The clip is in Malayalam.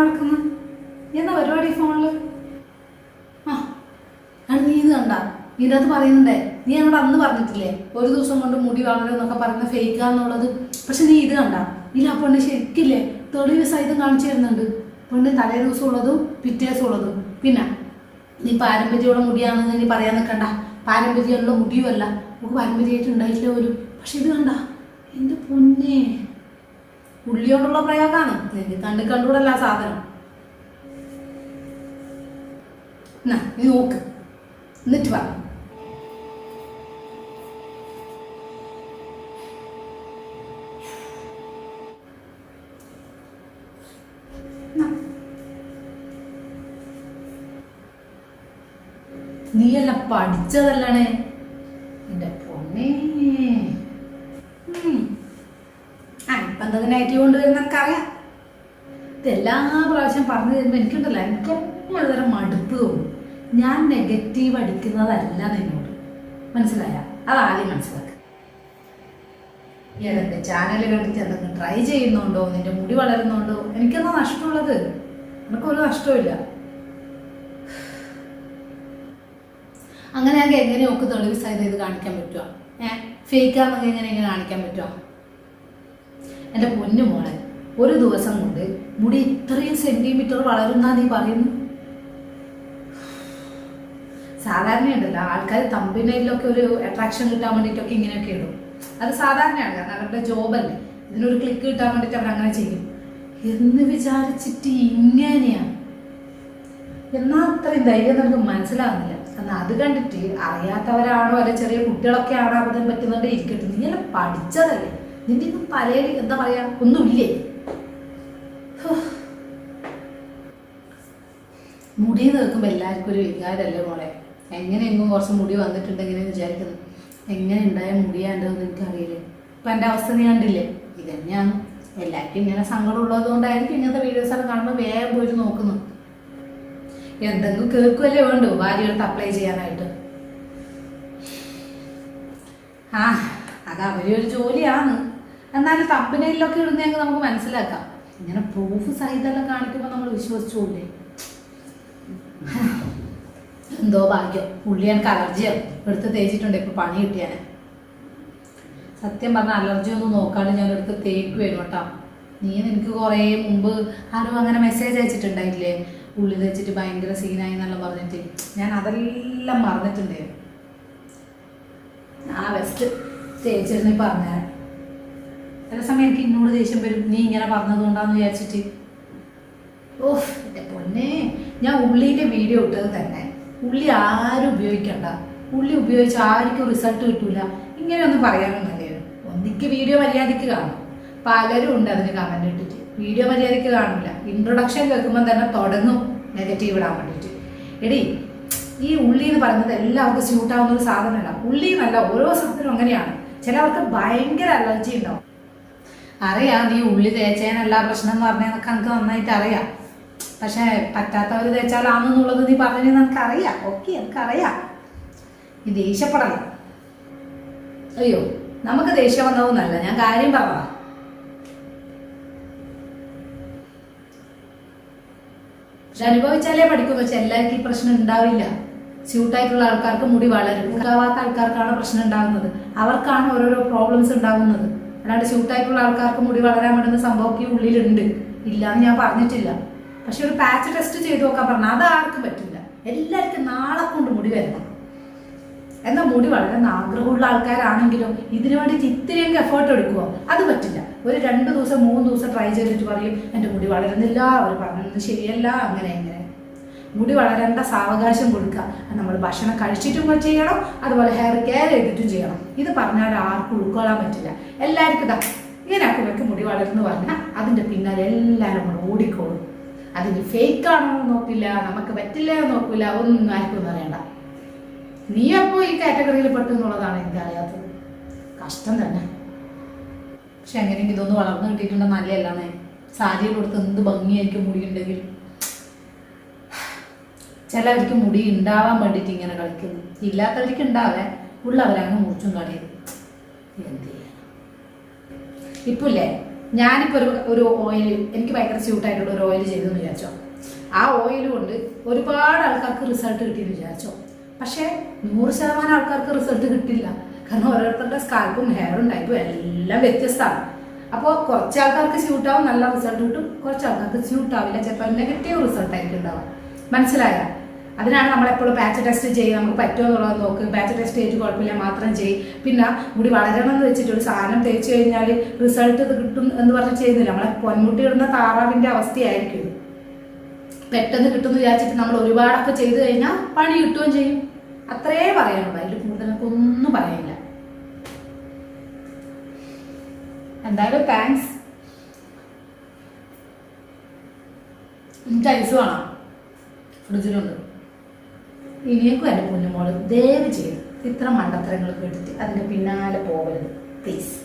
നടക്കുന്നു? എന്നാ പരിപാടി ഫോണിൽ ആ നീ ഇത് കണ്ട. ഇതിന്റെ അത് പറയുന്നുണ്ടേ നീ എന്നോട് അന്ന് പറഞ്ഞിട്ടില്ലേ ഒരു ദിവസം കൊണ്ട് മുടി വളരും എന്നൊക്കെ പറയുന്ന ഫേക്കാന്നുള്ളത് പക്ഷെ നീ ഇത് കണ്ട. നീ ആ പെണ്ണ് ശരിക്കില്ലേ തെളിവ് സഹിതം കാണിച്ചു തരുന്നുണ്ട്. പെണ്ണ് തലേ ദിവസം ഉള്ളതും പിറ്റേ ദിവസം ഉള്ളതും. പിന്നെ നീ പാരമ്പര്യമുള്ള മുടിയാണെന്ന് നീ പറയാൻ നിൽക്കണ്ട. പാരമ്പര്യമുള്ള മുടിയുമല്ല. നമുക്ക് പാരമ്പര്യമായിട്ട് ഉണ്ടായിട്ടില്ല ഒരു പക്ഷെ ഇത് കണ്ട. എന്റെ പൊന്നെ. ഉള്ളിയോടുള്ള പ്രയോഗമാണ് നിനക്ക് കണ്ടു കണ്ടുകൂടല്ല സാധനം. നീ നോക്ക്. എന്നിട്ട് പറ. നീയല്ല പഠിച്ചതല്ലേ എന്റെ പൊന്നേ ഉം. ആ ഇപ്പം എന്തൊക്കെ നെഗറ്റീവ് കൊണ്ടുവരുന്ന എനിക്കറിയാം. ഇതെല്ലാ പ്രാവശ്യം പറഞ്ഞു തരുമ്പോൾ എനിക്കുണ്ടല്ലോ എനിക്ക് ഒരുതരം മടുപ്പ് തോന്നും. ഞാൻ നെഗറ്റീവ് അടിക്കുന്നതല്ല നിന്നോട്. മനസ്സിലായ? അതാദ്യം മനസ്സിലാക്കുക ഏതെന്റെ ചാനൽ കണ്ടിട്ട് എന്തെങ്കിലും ട്രൈ ചെയ്യുന്നുണ്ടോ? നിന്റെ മുടി വളരുന്നുണ്ടോ? എനിക്കെന്നാ നഷ്ടമുള്ളത്? എനിക്കൊരു നഷ്ടമില്ല അങ്ങനെയാണെങ്കിൽ എങ്ങനെ ഒക്കെ തെളിവ് സഹിതം ഇത് കാണിക്കാൻ പറ്റുമോ ഏഹ് ഫേക്കാന്നൊക്കെ എങ്ങനെ കാണിക്കാൻ പറ്റുമോ എന്റെ പൊന്നു മോളെ ഒരു ദിവസം കൊണ്ട് മുടി ഇത്രയും സെന്റിമീറ്റർ വളരുന്നാ നീ പറയുന്നു? സാധാരണയുണ്ടല്ലോ ആൾക്കാർ തമ്പിനയിലൊക്കെ ഒരു അട്രാക്ഷൻ കിട്ടാൻ വേണ്ടിയിട്ടൊക്കെ ഇങ്ങനെയൊക്കെ ഇടും. അത് സാധാരണയാണ് കാരണം അവരുടെ ജോബല്ലേ ഇതിനൊരു ക്ലിക്ക് കിട്ടാൻ വേണ്ടിയിട്ട് അങ്ങനെ ചെയ്യും. എന്ന് വിചാരിച്ചിട്ട് ഇങ്ങനെയാണ് എന്നാ അത്രയും ധൈര്യം നമുക്ക് മനസ്സിലാവുന്നില്ല. എന്നാൽ അത് കണ്ടിട്ട് അറിയാത്തവരാണോ അല്ലെ ചെറിയ കുട്ടികളൊക്കെ ആണോ അബദ്ധം പറ്റുന്നുണ്ട് ഇരിക്കട്ടെ. നീ എല്ലാം പഠിച്ചതല്ലേ? നിന്റെ ഇന്നും തലയിൽ എന്താ പറയാ ഒന്നുമില്ലേ? മുടി നിൽക്കുമ്പോ എല്ലാവർക്കും ഒരു വികാരമല്ലേ മോളെ? എങ്ങനെയെങ്കിലും കുറച്ച് മുടി വന്നിട്ടുണ്ടെങ്കിലും വിചാരിക്കുന്നു. എങ്ങനെ ഉണ്ടായ മുടിയാണ്ടോന്ന് എനിക്കറിയില്ലേ. ഇപ്പം എന്റെ അവസ്ഥ നീ കണ്ടില്ലേ? ഇതന്നെയാണ്. എല്ലാവർക്കും ഇങ്ങനെ സങ്കടം ഉള്ളത് കൊണ്ടായിരിക്കും ഇങ്ങനത്തെ വീഡിയോസൊക്കെ കാണുമ്പോൾ വേഗം പോയിട്ട് നോക്കുന്നു. എന്തെങ്കിലും കേൾക്കുമല്ലേ വേണ്ടു? ഭാര്യയെടുത്ത് അപ്ലൈ ചെയ്യാനായിട്ട്. ആ അത് അവരൊരു ജോലിയാണ്. എന്നാലും തമ്പനയിലൊക്കെ ഇടുന്നെങ്കിൽ നമുക്ക് മനസ്സിലാക്കാം. ഇങ്ങനെ പ്രൂഫ് സഹിതമെല്ലാം കാണിക്കുമ്പോൾ നമ്മൾ വിശ്വസിച്ചോളേ എന്തോ ഭാഗ്യം. പുള്ളി എനിക്ക് അലർജിയോ എടുത്ത് തേച്ചിട്ടുണ്ട് ഇപ്പൊ പണി കിട്ടിയാനെ. സത്യം പറഞ്ഞ അലർജി ഒന്നും നോക്കാണ്ട് ഞാൻ എടുത്ത് തേക്കുവായിരുന്നു കേട്ടോ. നീ നിനക്ക് കുറേ മുമ്പ് ആരും അങ്ങനെ മെസ്സേജ് അയച്ചിട്ടുണ്ടായില്ലേ? ഉള്ളി തേച്ചിട്ട് ഭയങ്കര സീനായി എന്നെല്ലാം പറഞ്ഞിട്ട്. ഞാൻ അതെല്ലാം മറന്നിട്ടുണ്ടായിരുന്നു. ആ വെസ്റ്റ് തേച്ചിരുന്നു പറഞ്ഞേ ചില സമയം എനിക്ക് ഇന്നോട് ദേഷ്യം വരും. നീ ഇങ്ങനെ പറഞ്ഞതുകൊണ്ടാന്ന് വിചാരിച്ചിട്ട്. ഓഹ് എന്റെ പൊന്നെ. ഞാൻ ഉള്ളിന്റെ വീഡിയോ ഇട്ടത് തന്നെ. ഉള്ളി ആരും ഉപയോഗിക്കണ്ട. ഉള്ളി ഉപയോഗിച്ച് ആർക്കും റിസൾട്ട് കിട്ടൂല. ഇങ്ങനെയൊന്നും പറയാനൊന്നുമല്ലേ. ഒന്നിക്ക് വീഡിയോ മര്യാദയ്ക്ക് കാണും. പലരും ഉണ്ട് അതിന് കമന്റ് ഇട്ടിട്ട്. വീഡിയോ മര്യാദയ്ക്ക് കാണില്ല ഇൻട്രൊഡക്ഷൻ കേൾക്കുമ്പോൾ തന്നെ തുടങ്ങും. നെഗറ്റീവ് ഇടാൻ വേണ്ടിയിട്ട്. എടി ഈ ഉള്ളി എന്ന് പറയുന്നത് എല്ലാവർക്കും സ്യൂട്ടാവുന്ന ഒരു സാധനമല്ല. ഉള്ളി എന്നല്ല ഓരോ സാധനവും അങ്ങനെയാണ്. ചിലവർക്ക് ഭയങ്കര അലർജി ഉണ്ടാവും. അറിയാം നീ ഉള്ളി തേച്ചേനല്ല പ്രശ്നം എന്ന് പറഞ്ഞതൊക്കെ എനിക്ക് നന്നായിട്ട് അറിയാം. പക്ഷെ പറ്റാത്തവർ തേച്ചാലാണെന്നുള്ളത് നീ പറഞ്ഞു നമുക്ക് അറിയാം ഓക്കെ എനിക്കറിയാം. നീ ദേഷ്യപ്പെടല അയ്യോ നമുക്ക് ദേഷ്യം വന്നതൊന്നല്ല ഞാൻ കാര്യം പറഞ്ഞതാ. പക്ഷെ അനുഭവിച്ചാലേ പഠിക്കും. പക്ഷെ എല്ലാവർക്കും ഈ പ്രശ്നം ഉണ്ടാവില്ല. സ്യൂട്ടായിട്ടുള്ള ആൾക്കാർക്ക് മുടി വളരും. ഉണ്ടാവാത്ത ആൾക്കാർക്കാണ് പ്രശ്നം ഉണ്ടാകുന്നത്. അവർക്കാണ് ഓരോരോ പ്രോബ്ലംസ് ഉണ്ടാകുന്നത്. അല്ലാണ്ട് സ്യൂട്ടായിട്ടുള്ള ആൾക്കാർക്ക് മുടി വളരാൻ വേണ്ടുന്ന സംഭവം ഈ ഉള്ളിലുണ്ട്. ഇല്ല എന്ന് ഞാൻ പറഞ്ഞിട്ടില്ല. പക്ഷെ ഒരു പാച്ച് ടെസ്റ്റ് ചെയ്ത് നോക്കാൻ പറഞ്ഞാൽ അത് ആർക്കും പറ്റില്ല. എല്ലാവർക്കും നാളെ കൊണ്ട് മുടി വരണം എന്നാൽ മുടി വളരാൻ ആഗ്രഹമുള്ള ആൾക്കാരാണെങ്കിലും ഇതിനു വേണ്ടിയിട്ട് ഇത്രയും എഫേർട്ട് എടുക്കുമോ അത് പറ്റില്ല. ഒരു രണ്ട് ദിവസം മൂന്ന് ദിവസം ട്രൈ ചെയ്തിട്ട് പറയും എന്റെ മുടി വളരുന്നില്ല. അവർ പറഞ്ഞത് ശരിയല്ല അങ്ങനെ ഇങ്ങനെ. മുടി വളരേണ്ട സാവകാശം കൊടുക്കുക. നമ്മൾ ഭക്ഷണം കഴിച്ചിട്ടും ചെയ്യണം അതുപോലെ ഹെയർ കെയർ ചെയ്തിട്ടും ചെയ്യണം. ഇത് പറഞ്ഞാൽ ആർക്കും ഉൾക്കൊള്ളാൻ പറ്റില്ല. എല്ലാവർക്കും ഇതാ ഇങ്ങനെ ആക്കുമ്പോഴേക്ക് മുടി വളർന്നു പറഞ്ഞാൽ അതിന്റെ പിന്നാലെ എല്ലാവരും കൂടെ ഓടിക്കോളും. അതിന് ഫേക്ക് ആണോ നോക്കില്ല നമുക്ക് പറ്റില്ല എന്ന് നോക്കില്ല ഒന്നും ആർക്കും അറിയണ്ട. നീ അപ്പോൾ ഈ കാറ്റഗറിയിൽ പെട്ടു എന്നുള്ളതാണ് എനിക്ക് അറിയാത്തത്. കഷ്ടം തന്നെ. പക്ഷെ എങ്ങനെയെങ്കിലും ഇതൊന്ന് വളർന്നു കിട്ടിയിട്ടുണ്ടെങ്കിൽ നല്ലതല്ലാന്നേ സാരിയിൽ കൊടുത്ത് എന്ത് ഭംഗിയായിരിക്കും മുടിയുണ്ടെങ്കിൽ ചിലവർക്ക് മുടി ഉണ്ടാവാൻ വേണ്ടിയിട്ട് ഇങ്ങനെ കളിക്കുന്നു. ഇല്ലാത്തവർക്ക് ഉണ്ടാവേ ഉള്ളവരങ്ങ് മുറിച്ചും കളയും എന്ത് ചെയ്യാൻ ഇപ്പില്ലേ ഞാനിപ്പോൾ ഒരു ഒരു ഓയിൽ എനിക്ക് ഭയങ്കര സ്യൂട്ടായിട്ടുള്ള ഒരു ഓയിൽ ചെയ്തെന്ന് വിചാരിച്ചോ? ആ ഓയിൽ കൊണ്ട് ഒരുപാട് ആൾക്കാർക്ക് റിസൾട്ട് കിട്ടിയെന്ന് വിചാരിച്ചോ? പക്ഷേ നൂറ് ശതമാനം ആൾക്കാർക്ക് റിസൾട്ട് കിട്ടില്ല കാരണം ഓരോരുത്തരുടെ സ്കാൽപ്പും ഹെയറും ടൈപ്പും എല്ലാം വ്യത്യസ്തമാണ്. അപ്പോൾ കുറച്ച് ആൾക്കാർക്ക് സ്യൂട്ടാവും നല്ല റിസൾട്ട് കിട്ടും. കുറച്ച് ആൾക്കാർക്ക് സ്യൂട്ടാവില്ല ചിലപ്പോൾ നെഗറ്റീവ് റിസൾട്ട് ആയിരിക്കും ഉണ്ടാവുക. മനസ്സിലായ? അതിനാണ് നമ്മൾ എപ്പോഴും പാച്ച് ടെസ്റ്റ് ചെയ്യുക നമുക്ക് പറ്റുമോ എന്നുള്ളത് നോക്ക്. പാച്ച് ടെസ്റ്റ് ചെയ്തിട്ട് കുഴപ്പമില്ല മാത്രം ചെയ്യും. പിന്നെ മുടി വളരണം എന്ന് വെച്ചിട്ട് ഒരു സാധനം തേച്ച് കഴിഞ്ഞാൽ റിസൾട്ട് കിട്ടും എന്ന് പറഞ്ഞ് ചെയ്യുന്നില്ല. നമ്മളെ പൊന്മുട്ടി ഇടുന്ന താറാവിന്റെ അവസ്ഥയായിരിക്കും പെട്ടെന്ന് കിട്ടുമെന്ന് വിചാരിച്ചിട്ട് നമ്മൾ ഒരുപാടൊക്കെ ചെയ്ത് കഴിഞ്ഞാൽ പണി കിട്ടുകയും ചെയ്യും. അത്രേ പറയാനുള്ളൂ. അതിൽ കൂടുതലൊക്കെ ഒന്നും പറയാനില്ല. എന്തായാലും താങ്ക്സ് എനിക്ക് ഐസ് വേണം. ഫ്രിഡ്ജിലുണ്ട്. ഇനിയേക്കും എന്റെ കുഞ്ഞുമോൾ ദയവ് ചെയ്ത് ഇത്ര മണ്ടത്തരങ്ങൾ എടുത്ത് അതിന്റെ പിന്നാലെ പോകരുത്. പ്ലീസ്